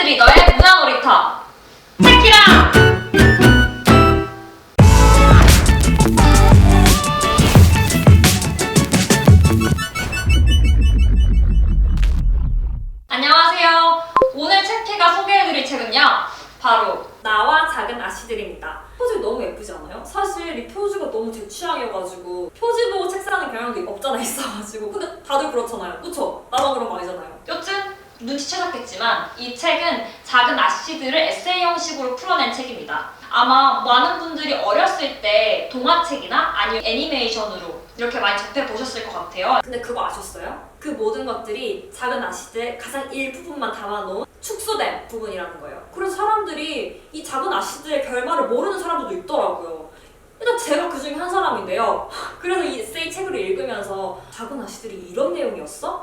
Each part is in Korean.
아시들이 너의 문화 놀이터 체키라! 안녕하세요. 오늘 체키가 소개해드릴 책은요. 바로 나와 작은 아씨들입니다. 표지 너무 예쁘지 않아요? 사실 이 표지가 너무 제 취향이어가지고 표지 보고 책 사는 경향도 없잖아 있어가지고 근데 다들 그렇잖아요. 그쵸? 나만 그런 거 아니잖아요. 여튼 눈치채셨겠지만 이 책은 작은 아씨들을 에세이 형식으로 풀어낸 책입니다. 아마 많은 분들이 어렸을 때 동화책이나 아니면 애니메이션으로 이렇게 많이 접해 보셨을 것 같아요. 근데 그거 아셨어요? 그 모든 것들이 작은 아씨들의 가장 일부분만 담아놓은 축소된 부분이라는 거예요. 그래서 사람들이 이 작은 아씨들의 결말을 모르는 사람들도 있더라고요. 일단 제가 그 중에 한 사람인데요. 그래서 이 에세이 책을 읽으면서 작은 아씨들이 이런 내용이었어?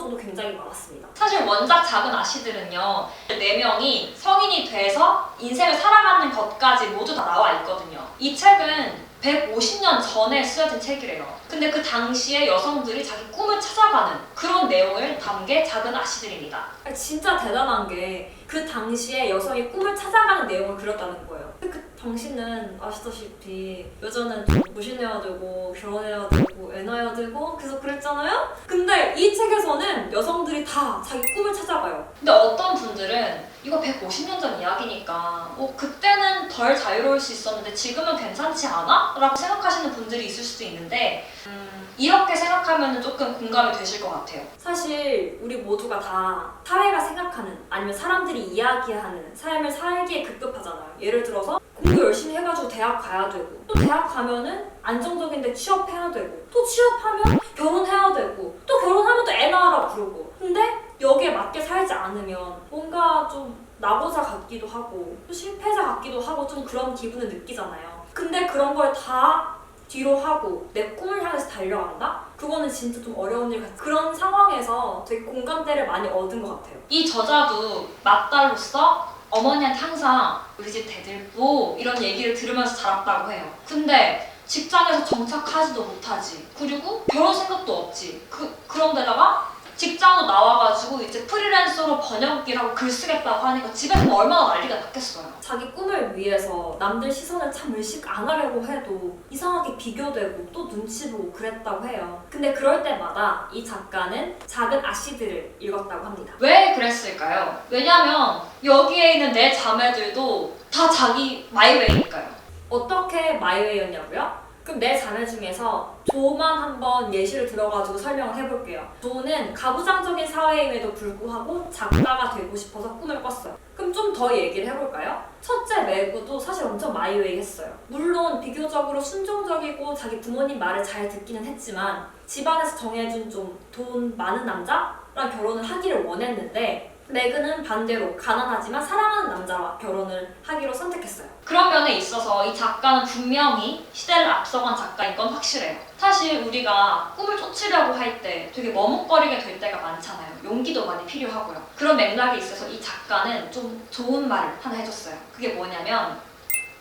적도 굉장히 많았습니다. 사실 원작 작은 아씨들은요 네 명이 성인이 돼서 인생을 살아가는 것까지 모두 다 나와 있거든요. 이 책은 150년 전에 쓰여진 책이래요. 근데 그 당시에 여성들이 자기 꿈을 찾아가는 그런 내용을 담게 작은 아씨들입니다. 진짜 대단한 게 그 당시에 여성이 꿈을 찾아가는 내용을 그렸다는 거예요. 그 당시는 아시다시피 여자는 좀 무신해야 되고 결혼해야 되고 애 낳아야 되고 계속 그랬잖아요? 근데 이 책에서는 여성들이 다 자기 꿈을 찾아가요. 근데 어떤 분들은 이거 150년 전 이야기니까 뭐 그때는 덜 자유로울 수 있었는데 지금은 괜찮지 않아? 라고 생각하시는 분들이 있을 수도 있는데 음, 이렇게 생각하면 조금 공감이 되실 것 같아요. 사실 우리 모두가 다 사회가 생각하는 아니면 사람들이 이야기하는 삶을 살기에 급급하잖아요. 예를 들어서 공부 열심히 해가지고 대학 가야 되고 또 대학 가면은 안정적인데 취업해야 되고 또 취업하면 결혼해야 되고 또 결혼하면 또 애 낳으라 부르고 근데 여기에 맞게 살지 않으면 뭔가 좀 낙오자 같기도 하고 또 실패자 같기도 하고 좀 그런 기분을 느끼잖아요. 근데 그런 걸 다 뒤로 하고 내 꿈을 향해서 달려간다? 그거는 진짜 좀 어려운 일 같아요. 그런 상황에서 되게 공감대를 많이 얻은 것 같아요. 이 저자도 맏딸로서 어머니한테 항상 우리 집 대들보 이런 얘기를 들으면서 자랐다고 해요. 근데 직장에서 정착하지도 못하지. 그리고 결혼 생각도 없지. 그, 그런데다가 직장도 나와가지고 이제 프리랜서로 번역 일하고 글 쓰겠다고 하니까 집에서 얼마나 난리가 났겠어요. 자기 꿈을 위해서 남들 시선을 참 의식 안 하려고 해도 이상하게 비교되고 또 눈치 보고 그랬다고 해요. 근데 그럴 때마다 이 작가는 작은 아씨들을 읽었다고 합니다. 왜 그랬을까요? 왜냐면 여기에 있는 내 자매들도 다 자기 마이웨이니까요. 어떻게 마이웨이였냐고요? 그럼 내 자매 중에서 조만 한번 예시를 들어가지고 설명을 해볼게요. 조는 가부장적인 사회임에도 불구하고 작가가 되고 싶어서 꿈을 꿨어요. 그럼 좀 더 얘기를 해볼까요? 첫째 매구도 사실 엄청 마이웨이 했어요. 물론 비교적으로 순종적이고 자기 부모님 말을 잘 듣기는 했지만 집안에서 정해준 좀 돈 많은 남자랑 결혼을 하기를 원했는데 매그는 반대로 가난하지만 사랑하는 남자와 결혼을 하기로 선택했어요. 그런 면에 있어서 이 작가는 분명히 시대를 앞서간 작가인 건 확실해요. 사실 우리가 꿈을 쫓으려고 할 때 되게 머뭇거리게 될 때가 많잖아요. 용기도 많이 필요하고요. 그런 맥락에 있어서 이 작가는 좀 좋은 말을 하나 해줬어요. 그게 뭐냐면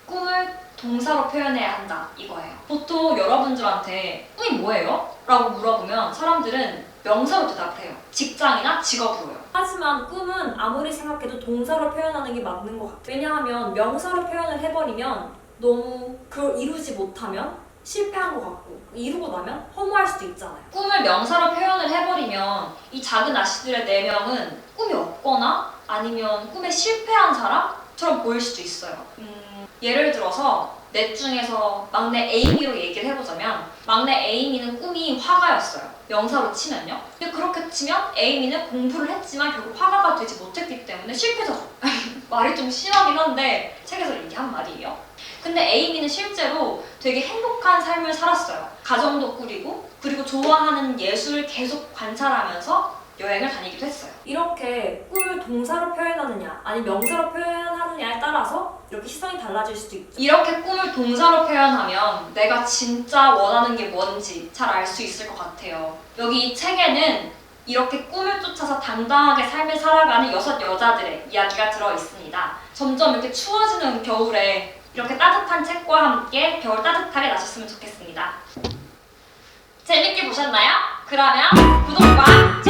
꿈을 동사로 표현해야 한다 이거예요. 보통 여러분들한테 꿈이 뭐예요? 라고 물어보면 사람들은 명사로 대답을 해요. 직장이나 직업으로요. 하지만 꿈은 아무리 생각해도 동사로 표현하는 게 맞는 것 같아요. 왜냐하면 명사로 표현을 해버리면 너무 그걸 이루지 못하면 실패한 것 같고 이루고 나면 허무할 수도 있잖아요. 꿈을 명사로 표현을 해버리면 이 작은 아씨들의 네 명은 꿈이 없거나 아니면 꿈에 실패한 사람처럼 보일 수도 있어요. 음, 예를 들어서 넷 중에서 막내 에이미로 얘기를 해보자면 막내 에이미는 꿈이 화가였어요. 명사로 치면요. 근데 그렇게 치면 에이미는 공부를 했지만 결국 화가가 되지 못했기 때문에 실패자죠. 말이 좀 심하긴 한데 책에서 얘기한 말이에요. 근데 에이미는 실제로 되게 행복한 삶을 살았어요. 가정도 꾸리고 그리고 좋아하는 예술을 계속 관찰하면서 여행을 다니기도 했어요. 이렇게 꿈을 동사로 표현하느냐 아니면 명사로 표현하느냐에 따라서 이렇게 시선이 달라질 수도 있죠. 이렇게 꿈을 동사로 표현하면 내가 진짜 원하는 게 뭔지 잘 알 수 있을 것 같아요. 여기 이 책에는 이렇게 꿈을 쫓아서 당당하게 삶을 살아가는 여섯 여자들의 이야기가 들어 있습니다. 점점 이렇게 추워지는 겨울에 이렇게 따뜻한 책과 함께 겨울 따뜻하게 나셨으면 좋겠습니다. 재밌게 보셨나요? 그러면 구독과 좋아요